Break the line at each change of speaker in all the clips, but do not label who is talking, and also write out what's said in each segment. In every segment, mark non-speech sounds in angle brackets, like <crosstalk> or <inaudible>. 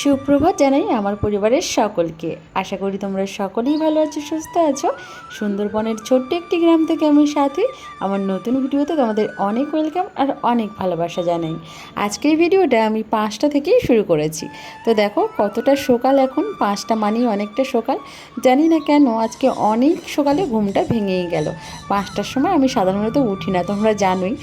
সুপ্রভাত জানাই আমার পরিবারের সকলকে। আশা করি তোমরা সকলেই ভালো আছো, সুস্থ আছো। সুন্দরবনের ছোট্ট একটি গ্রাম থেকে আমি সাথে। আমার নতুন ভিডিওতে তোমাদের অনেক ওয়েলকাম আর অনেক ভালোবাসা জানাই। আজকের ভিডিওটা আমি পাঁচটা থেকেই শুরু করেছি। তো দেখো, কতটা সকাল এখন, পাঁচটা মানেই অনেকটা সকাল। জানি না কেন, আজকে অনেক সকালে ঘুমটা ভেঙেই গেল। পাঁচটার সময় আমি সাধারণত উঠি না, তোমরা জানোই।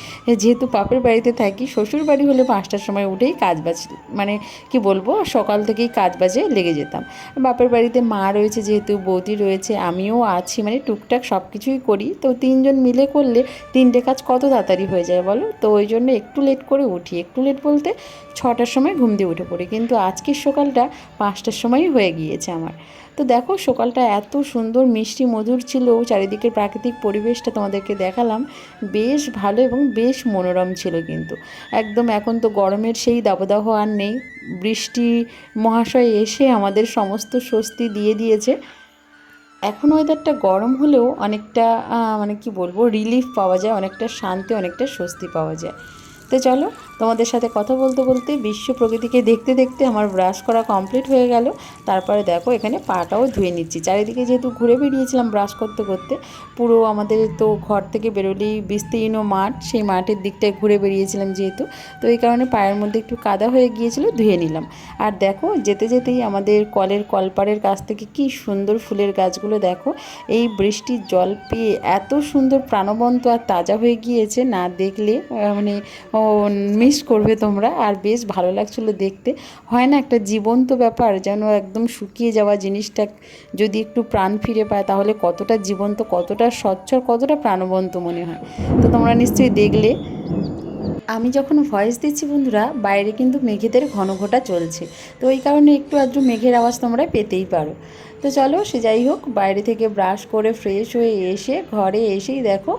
যেহেতু বাপের বাড়িতে থাকি শ্বশুর বাড়ি হলে পাঁচটার সময় উঠেই কাজ বাজ মানে কি বলব, সকাল থেকেই কাজ বাজে লেগে যেতাম। বাপের বাড়িতে মা রয়েছে যেহেতু, বৌদি রয়েছে, আমিও আছি মানে টুকটাক সব কিছুই করি। তো তিনজন মিলে করলে তিনটে কাজ কত তাড়াতাড়ি হয়ে যায় বলো? তো ওই জন্য একটু লেট করে উঠি। একটু লেট বলতে ছটার সময় ঘুম দিয়ে উঠে পড়ি। কিন্তু আজকের সকালটা পাঁচটার সময়ই হয়ে গিয়েছে আমার। তো দেখো, সকালটা এত সুন্দর মিষ্টি মধুর ছিল, চারিদিকের প্রাকৃতিক পরিবেশটা তোমাদেরকে দেখালাম। বেশ ভালো এবং বেশ মনোরম ছিল কিন্তু। একদম এখন তো গরমের সেই দাবদাহ আর নেই। বৃষ্টি মহাশয় এসে আমাদের সমস্ত স্বস্তি দিয়ে দিয়েছে। এখন ওয়েদারটা গরম হলেও অনেকটা মানে কি বলব রিলিফ পাওয়া যায়, অনেকটা শান্তি, অনেকটা স্বস্তি পাওয়া যায়। তো চলো। তোমাদের সাথে কথা বলতে বলতে বিশ্ব প্রকৃতিকে দেখতে দেখতে আমার ব্রাশ করা কমপ্লিট হয়ে গেল। তারপরে দেখো, এখানে পাটাও ধুয়ে নিচ্ছি। চারিদিকে যেহেতু ঘুরে বেরিয়েছিলাম ব্রাশ করতে করতে, পুরো আমাদের তো ঘর থেকে বেরোলেই বিস্তীর্ণ মাঠ, সেই মাঠের দিকটায় ঘুরে বেরিয়েছিলাম যেহেতু। তো এই কারণে পায়ের মধ্যে একটু কাদা হয়ে গিয়েছিল, ধুয়ে নিলাম। আর দেখো, যেতে যেতেই আমাদের কলের কলপাড়ের কাছ থেকে কি সুন্দর ফুলের গাছগুলো দেখো। এই বৃষ্টির জল পেয়ে এত সুন্দর প্রাণবন্ত আর তাজা হয়ে গিয়েছে, না দেখলে মানে মিস করবে তোমরা? আর বেশ ভালো লাগছিল দেখতে। হয় না একটা জীবন্ত ব্যাপার যেন একদম শুকিয়ে যাওয়া জিনিসটা যদি একটু প্রাণ ফিরে পায়, তাহলে কতটা জীবন্ত, কতটা স্বচ্ছ কতটা প্রাণবন্ত মনে হয়। তো তোমরা নিশ্চয়ই দেখলে। আমি যখন ভয়েস দিচ্ছি বন্ধুরা, বাইরে কিন্তু মেঘেদের ঘন ঘটা চলছে। তো এই কারণে একটু আধটু মেঘের আওয়াজ তোমরা পেতেই পারো। তো চলো সে যাই হোক, বাইরে থেকে ব্রাশ করে ফ্রেশ হয়ে এসে ঘরে এসেই দেখো,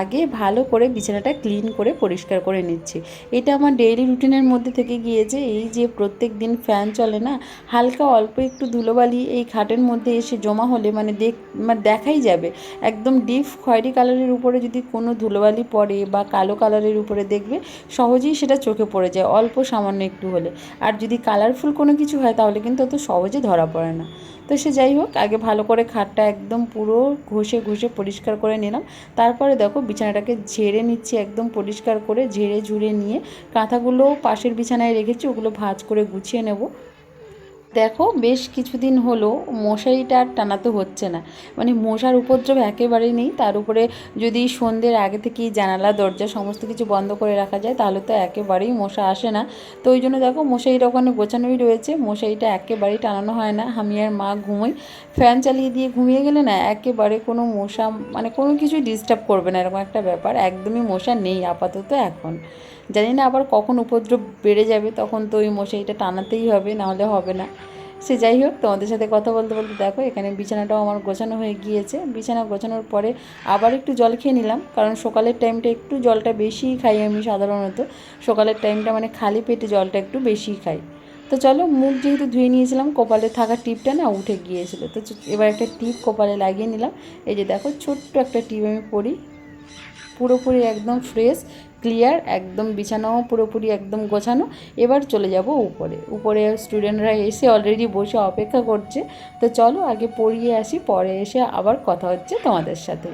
আগে ভালো করে বিছানাটা ক্লিন করে পরিষ্কার করে নিচ্ছি। এটা আমার ডেইলি রুটিনের মধ্যে থেকে গিয়েছে, এই যে প্রত্যেক দিন ফ্যান চলে না, হালকা অল্প একটু ধুলোবালি এই খাটের মধ্যে এসে জমা হলে মানে দেখ মানে দেখাই যাবে। একদম ডিপ খয়েরি কালারের উপরে যদি কোনো ধুলোবালি পড়ে বা কালো কালারের উপরে দেখবে, সহজেই সেটা চোখে পড়ে যায়, অল্প সামান্য একটু হলে। আর যদি কালারফুল কোনো কিছু হয়, তাহলে কিন্তু অত সহজে ধরা পড়ে না। তো সে যাই হোক, আগে ভালো করে খাটটা একদম পুরো ঘষে ঘষে পরিষ্কার করে নিলাম। তারপরে দেখো বিছানাটাকে ঝেড়ে নিচ্ছি একদম পরিষ্কার করে, ঝেড়ে ঝুড়ে নিয়ে। কাঁথাগুলো পাশের বিছানায় রেখেছি, ওগুলো ভাজ করে গুছিয়ে নেব। দেখো বেশ কিছুদিন হলো মশারিটা আর টানাতে হচ্ছে না। মানে মশার উপদ্রব একেবারেই নেই। তার উপরে যদি সন্ধ্যের আগে থেকেই জানালা, দরজা সমস্ত কিছু বন্ধ করে রাখা যায়, তাহলে তো একেবারেই মশা আসে না। তো ওই জন্য দেখো মশারিটা ওখানে গোছানোই রয়েছে। মশারিটা একেবারেই টানানো হয় না। আমি আর মা ঘুমোই। ফ্যান চালিয়ে দিয়ে ঘুমিয়ে গেলে না একেবারে কোনো মশা মানে কোনো কিছু ডিস্টার্ব করবে না, এরকম একটা ব্যাপার। একদমই মশা নেই, আপাতত এখন। জানি না আবার কখন উপদ্রব বেড়ে যাবে, তখন তো ওই মশারিটা টানাতেই হবে, নাহলে হবে না। সে যাই হোক, তোমাদের সাথে কথা বলতে বলতে দেখো, এখানে বিছানাটাও আমার গোছানো হয়ে গিয়েছে। বিছানা গোছানোর পরে আবার একটু জল খেয়ে নিলাম, কারণ সকালের টাইমটা একটু জলটা বেশিই খাই আমি সাধারণত। সকালের টাইমটা মানে খালি পেটে জলটা একটু বেশিই খাই। তো চলো, মুখ যেহেতু ধুয়ে নিয়েছিলাম, কপালে থাকা টিপটা না উঠে গিয়েছিল। তো এবার একটা টিপ কপালে লাগিয়ে নিলাম। এই যে দেখো, ছোট্ট একটা টিপ আমি পরি। পুরোপুরি একদম ফ্রেশ ক্লিয়ার একদম বিছানাও পুরোপুরি একদম গোছানো। এবার চলে যাব উপরে। উপরে স্টুডেন্টরা এসে অলরেডি বসে অপেক্ষা করছে। তো চলো আগে পড়িয়ে আসি, পরে এসে আবার কথা হচ্ছে তোমাদের সাথে।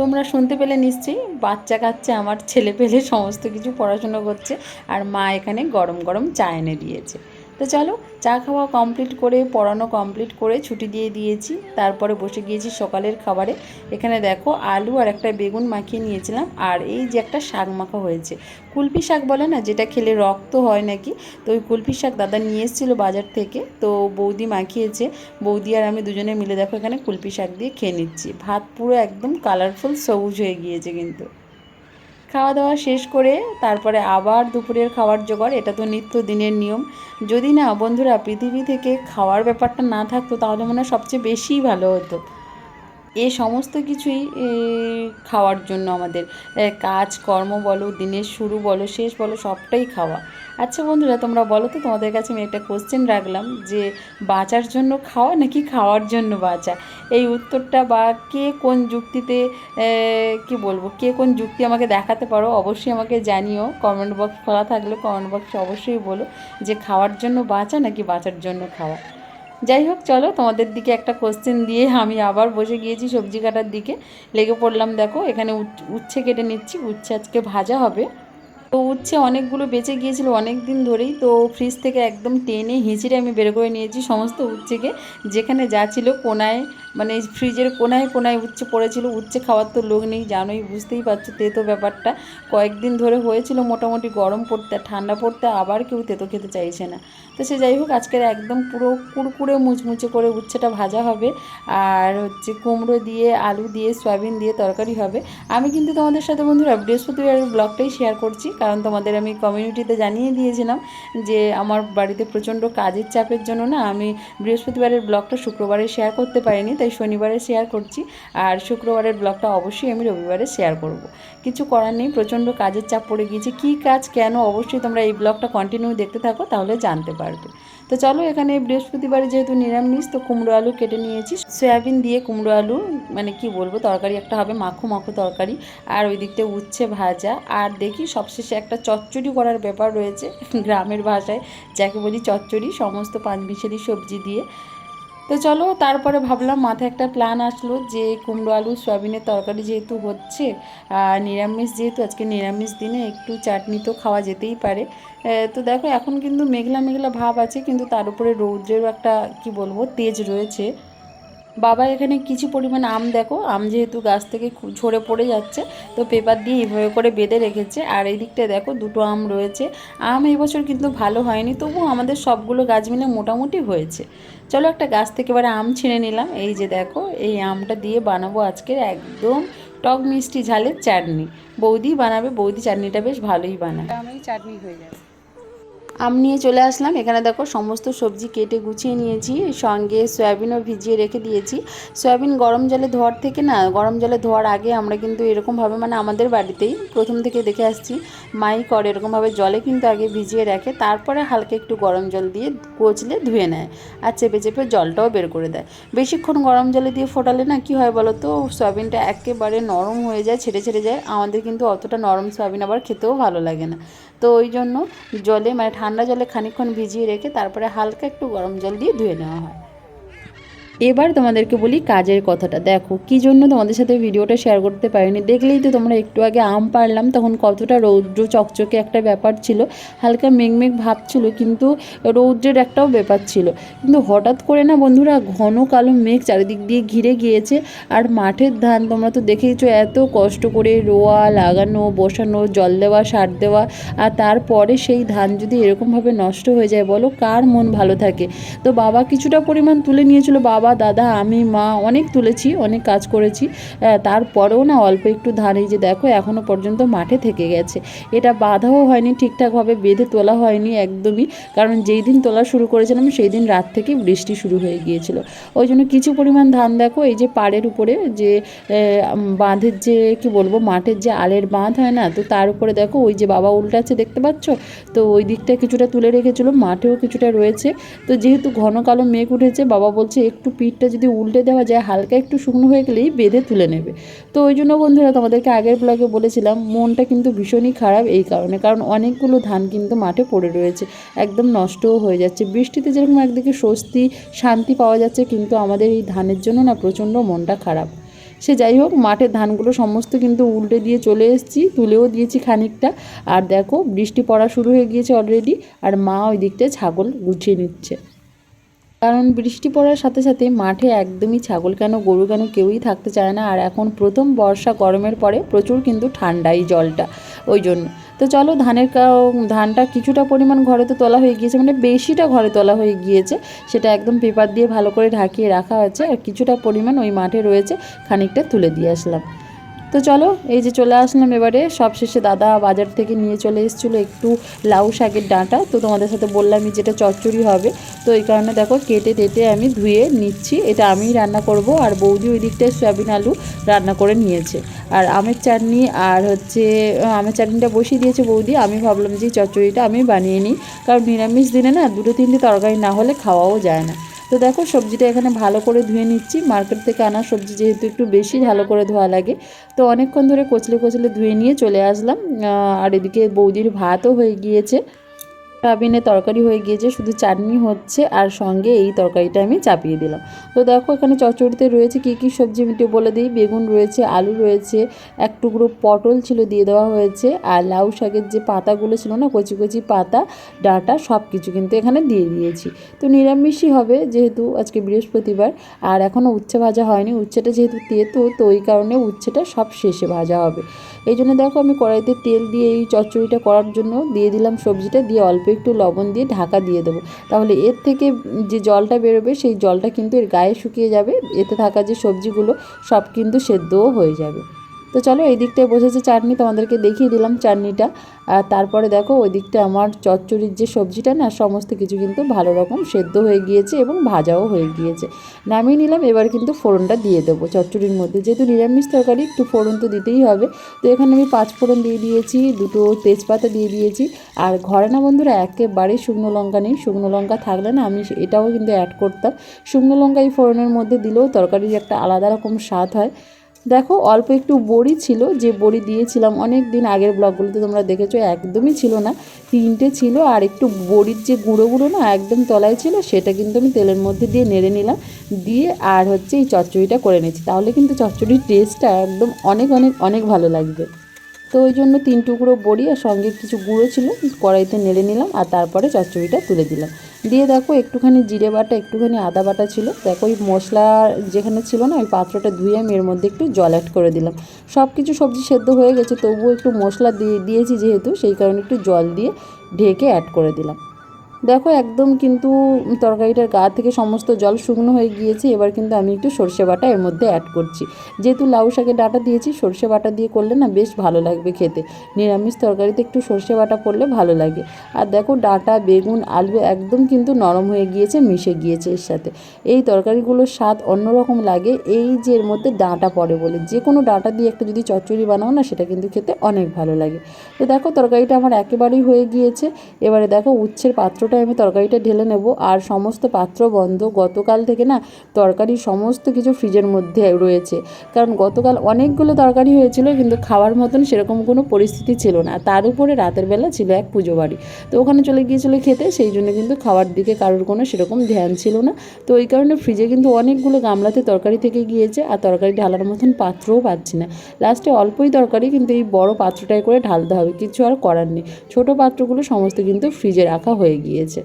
তোমরা শুনতে পেলে নিশ্চয়ই, বাচ্চা কাচ্চা আমার ছেলে পেলে সমস্ত কিছু পড়াশুনো করছে, আর মা এখানে গরম গরম চা এনে দিয়েছে। তো চলো, চা খাওয়া কমপ্লিট করে, পড়ানো কমপ্লিট করে ছুটি দিয়ে দিয়েছি। তারপরে বসে গিয়েছি সকালের খাবারে। এখানে দেখো আলু আর একটা বেগুন মাখিয়ে নিয়েছিলাম। আর এই যে একটা শাক মাখা হয়েছে। কুলপি শাক বলে না, যেটা খেলে রক্ত হয় নাকি? তো ওই কুলপি শাক দাদা নিয়ে এসেছিল বাজার থেকে। তো বৌদি মাখিয়েছে। বৌদি আর আমি দুজনে মিলে দেখো এখানে কুলপি শাক দিয়ে খেয়ে নিচ্ছি। ভাত পুরো একদম কালারফুল সবুজ হয়ে গিয়েছে কিন্তু। খাওয়া দাওয়া শেষ করে তারপরে আবার দুপুরের খাওয়ার জোগাড়, এটা তো নিত্য দিনের নিয়ম। যদি না বন্ধুরা পৃথিবী থেকে খাওয়ার ব্যাপারটা না থাকতো, তাহলে মনে হয় সবচেয়ে বেশি ভালো হতো। এ সমস্ত কিছুই খাওয়ার জন্য আমাদের। কাজ, কর্ম বলো, দিনের শুরু বলো, শেষ বলো, সবটাই খাওয়া। আচ্ছা বন্ধুরা, তোমরা বলো তো, তোমাদের কাছে আমি একটা কোশ্চেন রাখলাম যে, বাঁচার জন্য খাওয়া নাকি খাওয়ার জন্য বাঁচা? এই উত্তরটা বা কে কোন যুক্তিতে কি বলব, কে কোন যুক্তি আমাকে দেখাতে পারো, অবশ্যই আমাকে জানিও। কমেন্ট বক্স খোলা থাকলে কমেন্ট বক্সে অবশ্যই বলো যে, খাওয়ার জন্য বাঁচা নাকি বাঁচার জন্য খাওয়া? যাই হোক, চলো তোমাদের দিকে একটা কোশ্চেন দিয়ে আমি আবার বসে গিয়েছি সবজি কাটার দিকে। লেগে পড়লাম, দেখো, এখানে উচ- উচ্ছে কেটে নিচ্ছি, উচ্ছে আজকে ভাজা হবে। তো উচ্ছে অনেকগুলো বেঁচে গিয়েছিল অনেক দিন ধরেই। তো ফ্রিজ থেকে একদম টেনে হিঁচড়ে আমি বের করে নিয়েছি সমস্ত উচ্ছেকে। যেখানে যা ছিল কোনায় মানে ফ্রিজের কোনায় কোনায় উচ্ছে পড়েছিল, উচ্ছে খাওয়ার তো লোক নেই জানোই, বুঝতেই পারছ তেতো ব্যাপারটা। কয়েকদিন ধরে হয়েছিল মোটামুটি গরম পড়তে, ঠান্ডা পড়তে, আবার কেউ তেতো খেতে চাইছে না। তো সে যাই হোক, আজকের একদম পুরো কুড়কুড়ে মুচমুচে করে উচ্ছেটা ভাজা হবে। আর হচ্ছে কুমড়ো দিয়ে, আলু দিয়ে, সয়াবিন দিয়ে তরকারি হবে। আমি কিন্তু তোমাদের সাথে বন্ধুরা বৃহস্পতিবার ব্লগটাই শেয়ার করছি। কারণ তোমাদের আমি কমিউনিটিতে জানিয়ে দিয়েছিলাম যে আমার বাড়িতে প্রচণ্ড কাজের চাপের জন্য না আমি বৃহস্পতিবারের ব্লগটা শুক্রবারে শেয়ার করতে পারিনি, তাই শনিবারে শেয়ার করছি। আর শুক্রবারের ব্লগটা অবশ্যই আমি রবিবারে শেয়ার করব। কিছু করার নেই, প্রচণ্ড কাজের চাপ পড়ে গিয়েছে। কী কাজ, কেন? অবশ্যই তোমরা এই ব্লগটা কন্টিনিউ দেখতে থাকো, তাহলে জানতে পারবে। তো চলো এখানে বৃহস্পতিবারে যেহেতু নিরামিষ, তো কুমড়ো আলু কেটে নিয়েছি। সয়াবিন দিয়ে কুমড়ো আলু মানে কি বলব, তরকারি একটা হবে, মাখো মাখো তরকারি। আর ওই দিকটা উচ্ছে ভাজা। আর দেখি সবশেষে একটা চচ্চড়ি করার ব্যাপার রয়েছে গ্রামের ভাষায়, যাকে বলি চচ্চড়ি, সমস্ত পাঁচ বিশেরই সবজি দিয়ে। তো চলো, তারপরে ভাবলাম মাথায় একটা প্ল্যান আসলো যে কুমড়ো আলু, সয়াবিনের তরকারি যেহেতু হচ্ছে, আর নিরামিষ যেহেতু, আজকে নিরামিষ দিনে একটু চাটনি তো খাওয়া যেতেই পারে। তো দেখো, এখন কিন্তু মেঘলা মেঘলা ভাব আছে, কিন্তু তার উপরে রৌদ্রেরও একটা, কি বলব, তেজ রয়েছে। বাবা, এখানে কিছু পরিমাণ আম দেখো। আম যেহেতু গাছ থেকে ঝরে পড়ে যাচ্ছে, তো পেপার দিয়ে এভাবে করে বেঁধে রেখেছে। আর এই দিকটায় দেখো, দুটো আম রয়েছে। আম এই বছর কিন্তু ভালো হয়নি, তবুও আমাদের সবগুলো গাছ মিলে মোটামুটি হয়েছে। চলো একটা গাছ থেকে এবারে আম ছিঁড়ে নিলাম। এই যে দেখো, এই আমটা দিয়ে বানাবো আজকের একদম টক মিষ্টি ঝালের চাটনি। বৌদি বানাবে, বৌদি চাটনিটা বেশ ভালোই বানায়
আমি চাটনি হয়ে যাবে
আম নিয়ে চলে আসলাম। এখানে দেখো সমস্ত সবজি কেটে গুছিয়ে নিয়েছি, সঙ্গে সয়াবিনও ভিজিয়ে রেখে দিয়েছি। সয়াবিন গরম জলে ধোয়ার থেকে না, গরম জলে ধোয়ার আগে আমরা কিন্তু এরকমভাবে মানে আমাদের বাড়িতেই প্রথম থেকে দেখে আসছি, মাই করে এরকমভাবে জলে কিন্তু আগে ভিজিয়ে রাখে, তারপরে হালকা একটু গরম জল দিয়ে কচলে ধুয়ে নেয় আর চেপে চেপে জলটাও বের করে দেয়। বেশিক্ষণ গরম জলে দিয়ে ফোটালে না কি হয় বলো তো, সয়াবিনটা একেবারে নরম হয়ে যায়, ছেড়ে ছেড়ে যায়। আমাদের কিন্তু অতটা নরম সয়াবিন আবার খেতেও ভালো লাগে না। তো ওই জন্য জলে মানে ঠান্ডা জলে খানিক্ষণ ভিজিয়ে রেখে তারপরে হালকা একটু গরম জল দিয়ে ধুয়ে নেওয়া হয়। এবার তোমাদেরকে বলি কাজের কথাটা। দেখো, কি জন্য তোমাদের সাথে ভিডিওটা শেয়ার করতে পারিনি? দেখলেই তো তোমরা একটু আগে আম পারলাম তখন কতটা রৌদ্র চকচকে একটা ব্যাপার ছিল, হালকা মেঘমেঘ ভাব ছিল, কিন্তু রৌদ্রের একটাও ব্যাপার ছিল। কিন্তু হঠাৎ করে না বন্ধুরা, ঘন কালো মেঘ চারিদিক দিয়ে ঘিরে গিয়েছে, আর মাঠের ধান তোমরা তো দেখেইছো এত কষ্ট করে রোয়া, লাগানো, বসানো, জল দেওয়া, সার দেওয়া, আর তারপরে সেই ধান যদি এরকমভাবে নষ্ট হয়ে যায়, বলো কার মন ভালো থাকে? তো বাবা কিছুটা পরিমাণ তুলে নিয়েছিল, বাবা দাদা, আমি, মা অনেক তুলেছি, অনেক কাজ করেছি। তারপরেও না অল্প একটু ধান, এই যে দেখো এখনও পর্যন্ত মাঠে থেকে গেছে। এটা বাঁধাও হয়নি, ঠিকঠাকভাবে বেঁধে তোলা হয়নি একদমই। কারণ যেই দিন তোলা শুরু করেছিলাম, সেই দিন রাত থেকে বৃষ্টি শুরু হয়ে গিয়েছিল। ওই জন্য কিছু পরিমাণ ধান দেখো, এই যে পাড়ের উপরে যে বাঁধের যে, কি বলব, মাঠের যে আলের বাঁধ হয় না, তো তার উপরে দেখো, ওই যে বাবা উল্টাচ্ছে, দেখতে পাচ্ছ? তো ওই দিকটা কিছুটা তুলে রেখেছিল, মাঠেও কিছুটা রয়েছে। তো যেহেতু ঘন কালো মেঘ উঠেছে, বাবা বলছে, একটু পিঠটা যদি উল্টে দেওয়া যায়, হালকা একটু শুকনো হয়ে গেলেই বেঁধে তুলে নেবে। তো ওই জন্য বন্ধুরা, তোমাদেরকে আগের ব্লগে বলেছিলাম, মনটা কিন্তু ভীষণই খারাপ এই কারণে। কারণ অনেকগুলো ধান কিন্তু মাঠে পড়ে রয়েছে, একদম নষ্টও হয়ে যাচ্ছে। বৃষ্টিতে যেরকম একদিকে স্বস্তি, শান্তি পাওয়া যাচ্ছে, কিন্তু আমাদের এই ধানের জন্য না প্রচণ্ড মনটা খারাপ। সে যাই হোক, মাঠের ধানগুলো সমস্ত কিন্তু উল্টে দিয়ে চলে এসেছি, তুলেও দিয়েছি খানিকটা। আর দেখো, বৃষ্টি পড়া শুরু হয়ে গিয়েছে অলরেডি আর মা ওই দিকটায় ছাগল গুছিয়ে নিচ্ছে। কারণ বৃষ্টি পড়ার সাথে সাথে মাঠে একদমই ছাগল কেন, গরু কেন কেউই থাকতে চায় না। আর এখন প্রথম বর্ষা গরমের পরে প্রচুর কিন্তু ঠান্ডা এই জলটা, ওই জন্য। তো চলো ধানের ধানটা কিছুটা পরিমাণ ঘরে তো তোলা হয়ে গিয়েছে মানে বেশিটা ঘরে তোলা হয়ে গিয়েছে। সেটা একদম পেপার দিয়ে ভালো করে ঢাকিয়ে রাখা হয়েছে। আর কিছুটা পরিমাণ ওই মাঠে রয়েছে, খানিকটা তুলে দিয়ে আসলাম। তো চলো, এই যে চলে আসলাম এবারে। সবশেষে দাদা বাজার থেকে নিয়ে চলে এসেছিল একটু লাউ শাকের ডাঁটা। তো তোমাদের সাথে বললামই যেটা চচ্চড়ি হবে। তো এই কারণে দেখো, কেটে টেটে আমি ধুয়ে নিচ্ছি। এটা আমিই রান্না করব আর বৌদি ওই দিকটায় সয়াবিন আলু রান্না করে নিয়েছে। আর আমের চাটনি আর হচ্ছে আমের চাটনিটা বসিয়ে দিয়েছে বৌদি। আমি ভাবলাম যে চচ্চড়িটা আমি বানিয়ে নিই। কারণ নিরামিষ দিনে না দুটো তিনটে তরকারি না হলে খাওয়াও যায় না। তো দেখো, সবজিটা এখানে ভালো করে ধুয়ে নিচ্ছি। মার্কেট থেকে আনা সবজি যেহেতু একটু বেশি ভালো করে ধোয়া লাগে, তো অনেকক্ষণ ধরে কচলে কচলে ধুয়ে নিয়ে চলে আসলাম। আর এদিকে বৌদির ভাতও হয়ে গিয়েছে। সয়াবিনের তরকারি হয়ে গিয়েছে, শুধু চাটনি হচ্ছে আর সঙ্গে এই তরকারিটা আমি চাপিয়ে দিলাম। তো দেখো এখানে চচ্চড়িতে রয়েছে কী কী সবজি একটু বলে দিই। বেগুন রয়েছে, আলু রয়েছে, এক টুকরো পটল ছিল দিয়ে দেওয়া হয়েছে আর লাউ শাকের যে পাতাগুলো ছিল না, কচি কচি পাতা, ডাঁটা সব কিছু কিন্তু এখানে দিয়ে দিয়েছি। তো নিরামিষই হবে যেহেতু আজকে বৃহস্পতিবার আর এখনও উচ্ছে ভাজা হয়নি। উচ্ছেটা যেহেতু তেতো, তো ওই কারণে উচ্ছেটা সব শেষে ভাজা হবে। এই জন্য দেখো আমি কড়াইতে তেল দিয়ে এই চচ্চড়িটা করার জন্য দিয়ে দিলাম সবজিটা, দিয়ে অল্প একটু লবণ দিয়ে ঢাকা দিয়ে দেবো। তাহলে এর থেকে যে জলটা বেরোবে, সেই জলটা কিন্তু এর গায়ে শুকিয়ে যাবে। এতে থাকা যে সবজিগুলো, সব কিন্তু সেদ্ধও হয়ে যাবে। তো চলো এই দিকটায় বসেছে চাটনি, তোমাদেরকে দেখিয়ে দিলাম চাটনিটা। আর তারপরে দেখো ওই দিকটা আমার চচ্চড়ির যে সবজিটা না, সমস্ত কিছু কিন্তু ভালো রকম সেদ্ধ হয়ে গিয়েছে এবং ভাজাও হয়ে গিয়েছে। নামিয়ে নিলাম, এবার কিন্তু ফোড়নটা দিয়ে দেবো চচ্চড়ির মধ্যে। যেহেতু নিরামিষ তরকারি, একটু ফোড়ন তো দিতেই হবে। তো এখানে আমি পাঁচ ফোড়ন দিয়ে দিয়েছি, দুটো তেজপাতা দিয়ে দিয়েছি। আর ঘরে না বন্ধুরা, একেবারেই শুকনো লঙ্কা নেই। শুকনো লঙ্কা থাকলে না আমি এটাও কিন্তু অ্যাড করতাম। শুকনো লঙ্কা এই ফোড়নের মধ্যে দিলেও তরকারির একটা আলাদা রকম স্বাদ হয়। দেখো, অল্প একটু বড়ি ছিল, যে বড়ি দিয়েছিলাম অনেক দিন আগের ব্লগগুলোতে তোমরা দেখেছ, একদমই ছিল না। তিনটে ছিল, আর একটু বড়ির যে গুঁড়ো গুঁড়ো না, একদম তলায় ছিল, সেটা কিন্তু আমি তেলের মধ্যে দিয়ে নেড়ে নিলাম, দিয়ে আর হচ্ছে এই চচ্চড়িটা করে নিয়েছি তাহলে কিন্তু চচ্চড়ির টেস্টটা একদম অনেক অনেক অনেক ভালো লাগবে। তো ওই জন্য তিন টুকরো বড়ি আর সঙ্গে কিছু গুঁড়ো ছিল, কড়াইতে নেড়ে নিলাম আর তারপরে চচ্চড়িটা তুলে দিলাম। দিয়ে দেখো একটুখানি জিরে বাটা, একটুখানি আদা বাটা ছিল। দেখো ওই মশলা যেখানে ছিল না, ওই পাত্রটা ধুয়ে আমি এর মধ্যে একটু জল অ্যাড করে দিলাম। সব কিছু সবজি সেদ্ধ হয়ে গেছে, তবুও একটু মশলা দিয়ে দিয়েছি যেহেতু, সেই কারণে একটু জল দিয়ে ঢেকে অ্যাড করে দিলাম। দেখো, একদম কিন্তু তরকারিটার গা থেকে সমস্ত জল শুকনো হয়ে গিয়েছে। এবার কিন্তু আমি একটু সর্ষে বাটা এর মধ্যে অ্যাড করছি। যেহেতু লাউ শাকের ডাটা দিয়েছি, সর্ষে বাটা দিয়ে করলে না বেশ ভালো লাগবে খেতে। নিরামিষ তরকারিতে একটু সর্ষে বাটা করলে ভালো লাগে। আর দেখো, ডাটা, বেগুন, আলু একদম কিন্তু নরম হয়ে গিয়েছে, মিশে গিয়েছে এর সাথে। এই তরকারিগুলোর স্বাদ অন্যরকম লাগে। এই যে এর মধ্যে ডাঁটা পড়ে বলে। যে কোনো ডাঁটা দিয়ে একটা যদি চচ্চড়ি বানাও না, সেটা কিন্তু খেতে অনেক ভালো লাগে। তো দেখো, তরকারিটা আমার একেবারেই হয়ে গিয়েছে। এবারে দেখো, উচ্ছের পাত্রটা আমি তরকারিটা ঢেলে নেব। আর সমস্ত পাত্র বন্ধ। গতকাল থেকে না তরকারি সমস্ত কিছু ফ্রিজের মধ্যে রয়েছে। কারণ গতকাল অনেকগুলো তরকারি হয়েছিল, কিন্তু খাওয়ার মতন সেরকম কোনো পরিস্থিতি ছিল না। তার উপরে রাতের বেলা ছিল এক পুজো বাড়ি। তো ওখানে চলে গিয়েছিল খেতে, সেই জন্য কিন্তু খাওয়ার দিকে কারোর কোনো সেরকম ধ্যান ছিল না। তো ওই কারণে ফ্রিজে কিন্তু অনেকগুলো গামলাতে তরকারি থেকে গিয়েছে, আর তরকারি ঢালার মতন পাত্রও পাচ্ছি না। লাস্টে অল্পই তরকারি, কিন্তু এই বড় পাত্রটায় করে ঢালতে হবে। কিছু আর করার নেই। ছোটো পাত্রগুলো সমস্ত কিন্তু ফ্রিজে রাখা হয়ে গিয়েছে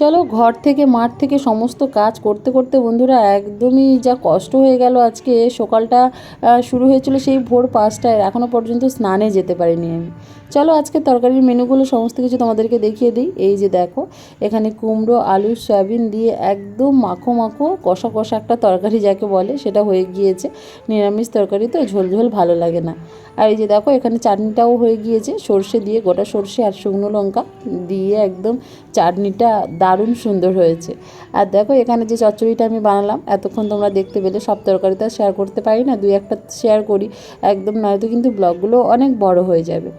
চলো ঘর থেকে, মাঠ থেকে সমস্ত কাজ করতে করতে বন্ধুরা একদমই যা কষ্ট হয়ে গেল আজকে। সকালটা শুরু হয়েছিল সেই ভোর পাঁচটায় এখনও পর্যন্ত স্নানে যেতে পারিনি আমি। চলো আজকে তরকারির মেনুগুলো সমস্ত কিছু তোমাদেরকে দেখিয়ে দিই। এই যে দেখো, এখানে কুমড়ো, আলু, সয়াবিন দিয়ে একদম মাখো মাখো, কষা কষা একটা তরকারি যাকে বলে, সেটা হয়ে গিয়েছে। নিরামিষ তরকারি তো, ঝোল ঝোল ভালো লাগে না। আর এই যে দেখো, এখানে চাটনিটাও হয়ে গিয়েছে, সর্ষে দিয়ে, গোটা সর্ষে আর শুকনো লঙ্কা দিয়ে একদম চাটনিটা দারুণ সুন্দর হয়েছে। আর দেখো, এখানে যে চচ্চড়িটা আমি বানালাম, এতক্ষণ তোমরা দেখতে পেলে, সব তরকারি তো শেয়ার করতে পারি না, দুই একটা শেয়ার করি, একদম নয়তো কিন্তু ব্লগগুলো অনেক বড় হয়ে যাবে।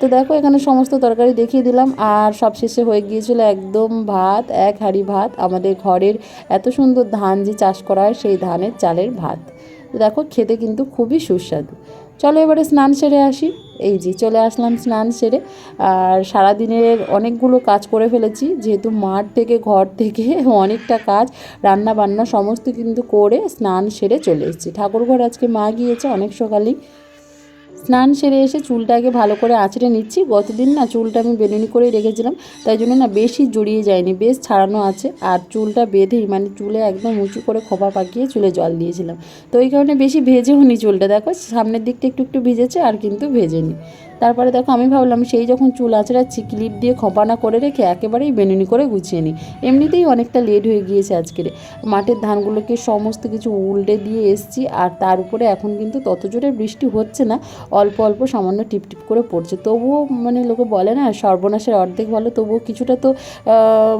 তো দেখো, এখানে সমস্ত তরকারি দেখিয়ে দিলাম, আর সবশেষে হয়ে গিয়েছিল একদম ভাত, এক হাঁড়ি ভাত, আমাদের ঘরের এত সুন্দর ধান যে চাষ করা হয়, সেই ধানের চালের ভাত। দেখো, খেতে কিন্তু খুবই সুস্বাদু। চলো এবারে স্নান সেরে আসি। এই যে, চলে আসলাম স্নান সেরে। আর সারাদিনের অনেকগুলো কাজ করে ফেলেছি, যেহেতু মাঠ থেকে, ঘর থেকে অনেকটা কাজ রান্না বান্না সমস্ত কিন্তু করে স্নান সেরে চলে এসেছি। ঠাকুরঘর আজকে মা গিয়েছে অনেক সকালেই। স্নান সেরে এসে চুলটাকে ভালো করে আঁচড়ে নিচ্ছি। গতদিন না চুলটা আমি বেনুনি করেই রেখেছিলাম, তাই জন্য না বেশি জড়িয়ে যায়নি। বেশ ছাড়ানো আছে আর চুলটা বেঁধেই মানে চুলে একদম উঁচু করে খোপা পাকিয়ে চুলে জল দিয়েছিলাম। তো ওই কারণে বেশি ভেজে হনি চুলটা। দেখো সামনের দিকটা একটু একটু ভিজেছে আর কিন্তু ভেজেনি। তারপরে দেখো আমি ভাবলাম সেই যখন চুল আঁচড়াচ্ছি ক্লিপ দিয়ে খপানা করে রেখে একেবারেই বেনুনি করে গুছিয়ে নিই। এমনিতেই অনেকটা লেট হয়ে গিয়েছে আজকের মাঠের ধানগুলোকে সমস্ত কিছু উল্টে দিয়ে এসছি আর তার উপরে এখন কিন্তু তত জোরে বৃষ্টি হচ্ছে না, অল্প অল্প সামান্য টিপটিপ করে পড়ছে। তবুও মানে লোকে বলে না, সর্বনাশের অর্ধেক ভালো, তবুও কিছুটা তো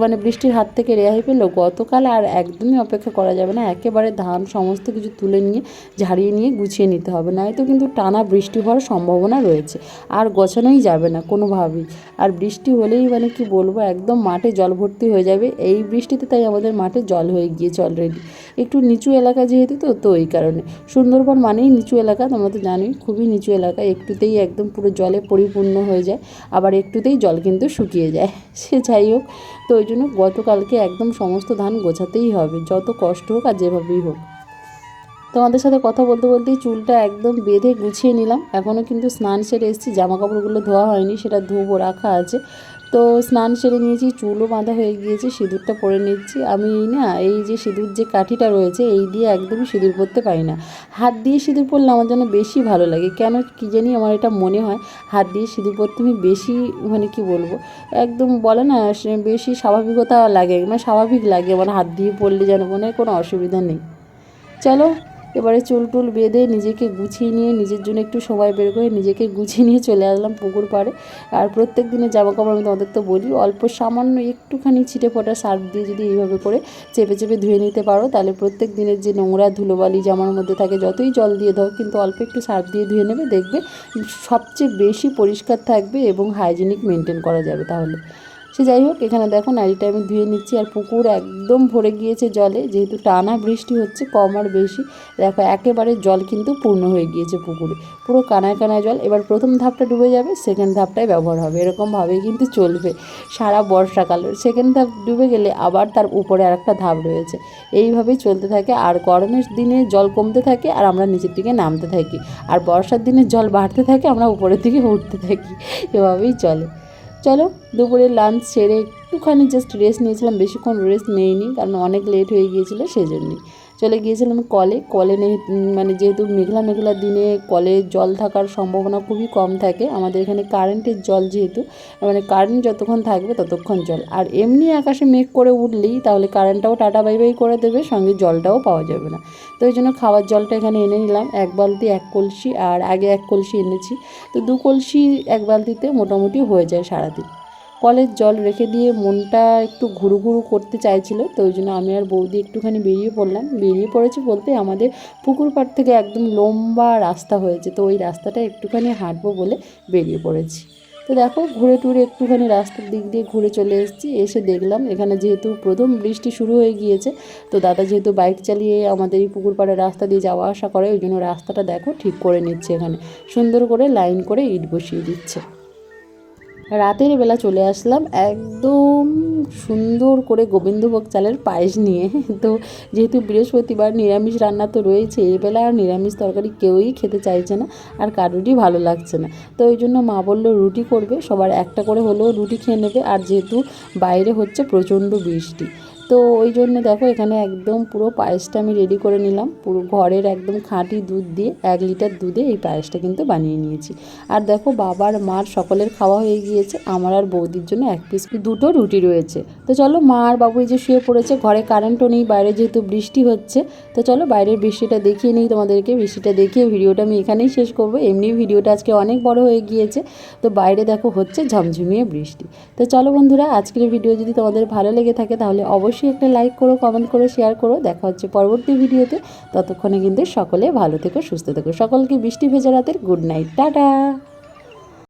মানে বৃষ্টির হাত থেকে রেহাই পেল। গতকাল আর একদমই অপেক্ষা করা যাবে না, একেবারে ধান সমস্ত কিছু তুলে নিয়ে, ঝাড়িয়ে নিয়ে গুছিয়ে নিতে হবে। নয়তো কিন্তু টানা বৃষ্টি হওয়ার সম্ভাবনা রয়েছে। আর গোছানোই যাবে না কোনোভাবেই। আর বৃষ্টি হলেই মানে কি বলব, একদম মাঠে জল ভর্তি হয়ে যাবে। এই বৃষ্টিতে তাই আমাদের মাঠে জল হয়ে গিয়েছে অলরেডি একটু নিচু এলাকা যেহেতু তো তো এই কারণে। সুন্দরবন মানেই নিচু এলাকা, তোমরা তো জানোই, খুবই নিচু এলাকা। একটুতেই একদম পুরো জলে পরিপূর্ণ হয়ে যায়, আবার একটুতেই জল কিন্তু শুকিয়ে যায়। <laughs> সে যাই হোক, তো ওই জন্য গতকালকে একদম সমস্ত ধান গোছাতেই হবে, যত কষ্ট হোক আর যেভাবেই হোক। তোমাদের সাথে কথা বলতে বলতেই চুলটা একদম বেঁধে গুছিয়ে নিলাম। এখনও কিন্তু স্নান সেরে এসেছি জামা কাপড়গুলো ধোয়া হয়নি, সেটা ধোবো, রাখা আছে। তো স্নান সেরে নিয়েছি, চুলও বাঁধা হয়ে গিয়েছে, সিঁদুরটা পরে নিচ্ছি। আমি না, এই যে সিঁদুর যে কাঠিটা রয়েছে, এই দিয়ে একদমই সিঁদুর পরতে পারি না। হাত দিয়ে সিঁদুর পরলে আমার যেন বেশি ভালো লাগে। কেন কি জানি আমার এটা মনে হয়, হাত দিয়ে সিঁদুর পরতে আমি বেশি মানে কি বলব, একদম বলে না বেশি স্বাভাবিকতা লাগে মানে স্বাভাবিক লাগে আমার হাত দিয়ে পরলে যেন মনে হয় কোনো অসুবিধা নেই। চলো এবারে চুল টুল বেঁধে নিজেকে গুছিয়ে নিয়ে নিজের জন্য একটু সময় বের করে নিজেকে গুছিয়ে নিয়ে চলে আসলাম পুকুর পাড়ে। আর প্রত্যেক দিনের জামা কাপড় আমি তোমাদের তো বলি, অল্প সামান্য একটুখানি ছিটে ফোটা সার্ফ দিয়ে যদি এইভাবে করে চেপে চেপে ধুয়ে নিতে পারো, তাহলে প্রত্যেক দিনের যে নোংরা ধুলোবালি জামার মধ্যে থাকে, যতই জল দিয়ে দাও কিন্তু অল্প একটু সার্ফ দিয়ে ধুয়ে নেবে, দেখবে সবচেয়ে বেশি পরিষ্কার থাকবে এবং হাইজেনিক মেনটেন করা যাবে তাহলে। সে যাই হোক, এখানে দেখো নাড়িটা আমি ধুয়ে নিচ্ছি আর পুকুর একদম ভরে গিয়েছে জলে, যেহেতু টানা বৃষ্টি হচ্ছে, কম আর বেশি। দেখো, একেবারে জল কিন্তু পূর্ণ হয়ে গিয়েছে পুকুরে। পুরো কানায় কানায় জল। এবার প্রথম ধাপটা ডুবে যাবে, সেকেন্ড ধাপটাই ব্যবহার হবে। এরকমভাবেই কিন্তু চলবে সারা বর্ষাকাল। সেকেন্ড ধাপ ডুবে গেলে আবার তার উপরে আরেকটা ধাপ রয়েছে। এইভাবেই চলতে থাকে। আর গরমের দিনে জল কমতে থাকে আর আমরা নিচের দিকে নামতে থাকি। আর বর্ষার দিনে জল বাড়তে থাকে, আমরা উপরের দিকে উঠতে থাকি। এভাবেই চলে। চলো দুপুরে লাঞ্চ সেরে একটুখানি জাস্ট রেস্ট নিয়েছিলাম, বেশিক্ষণ রেস্ট নেইনি, কারণ অনেক লেট হয়ে গিয়েছিল সেই জন্যই চলে গিয়েছিলাম কলে। কলে নে- মানে যেহেতু মেঘলা মেঘলা দিনে কলে জল থাকার সম্ভাবনা খুবই কম থাকে, আমাদের এখানে কারেন্টের জল যেহেতু মানে কারেন্ট যতক্ষণ থাকবে ততক্ষণ জল। আর এমনি আকাশে মেঘ করে উঠলেই তাহলে কারেন্টটাও টাটা বাই বাই করে দেবে, সঙ্গে জলটাও পাওয়া যাবে না। তো ওই জন্য খাওয়ার জলটা এখানে এনে নিলাম, এক বালতি, এক কলসি, আর আগে এক কলসি এনেছি। তো দু কলসি এক বালতিতে মোটামুটি হয়ে যায় সারাদিন। কলের জল রেখে দিয়ে মনটা একটু ঘুরু ঘুরু করতে চাইছিল, তো ওই জন্য আমি আর বৌদি একটুখানি বেরিয়ে পড়লাম। বেরিয়ে পড়েছি বলতে আমাদের পুকুর পাড় থেকে একদম লম্বা রাস্তা হয়েছে, তো ওই রাস্তাটা একটুখানি হাঁটবো বলে বেরিয়ে পড়েছি। তো দেখো, ঘুরে টুরে একটুখানি রাস্তার দিক দিয়ে ঘুরে চলে এসেছি, এসে দেখলাম এখানে যেহেতু প্রথম বৃষ্টি শুরু হয়ে গিয়েছে, তো দাদা যেহেতু বাইক চালিয়ে আমাদের এই পুকুর পাড়ের রাস্তা দিয়ে যাওয়া আসা করে, ওই জন্য রাস্তাটা দেখো ঠিক করে নিচ্ছে এখানে, সুন্দর করে লাইন করে ইট বসিয়ে দিচ্ছে। রাতের বেলা চলে আসলাম একদম সুন্দর করে গোবিন্দভোগ চালের পায়েস নিয়ে। তো যেহেতু বৃহস্পতিবার নিরামিষ রান্না তো রয়েছে, এই বেলা আর নিরামিষ তরকারি কেউই খেতে চাইছে না আর কারোরই ভালো লাগছে না। তো ওই জন্য মা বলল, রুটি করবে। সবার একটা করে হলেও রুটি খেয়ে নেবে। আর যেহেতু বাইরে হচ্ছে প্রচণ্ড বৃষ্টি তো ওই জন্য দেখো এখানে একদম পুরো পায়েসটা আমি রেডি করে নিলাম। পুরো ঘরের একদম খাঁটি দুধ দিয়ে, এক লিটার দুধে এই পায়েসটা কিন্তু বানিয়ে নিয়েছি। আর দেখো বাবার মার সকলের খাওয়া হয়ে গিয়েছে। আমার আর বৌদির জন্য এক পিস দুটো রুটি রয়েছে। তো চলো মা আর বাবু এই যে শুয়ে পড়েছে, ঘরে কারেন্টও নেই, বাইরে যেহেতু বৃষ্টি হচ্ছে, তো চলো বাইরের বৃষ্টিটা দেখিয়ে নিই তোমাদেরকে। বৃষ্টিটা দেখিয়ে ভিডিওটা আমি এখানেই শেষ করব। এমনি ভিডিওটা আজকে অনেক বড় হয়ে গিয়েছে। তো বাইরে দেখো হচ্ছে ঝমঝমিয়ে বৃষ্টি। তো চলো বন্ধুরা, আজকের ভিডিও যদি তোমাদের ভালো লেগে থাকে তাহলে অবশ্যই একটা লাইক করো কমেন্ট করো শেয়ার করো। দেখা হচ্ছে পরবর্তী ভিডিওতে। ততক্ষণে কিন্তু সকলে ভালো থেকো, সুস্থ থেকো। সকলকে বৃষ্টি ভেজা রাতের গুড নাইট টাটা!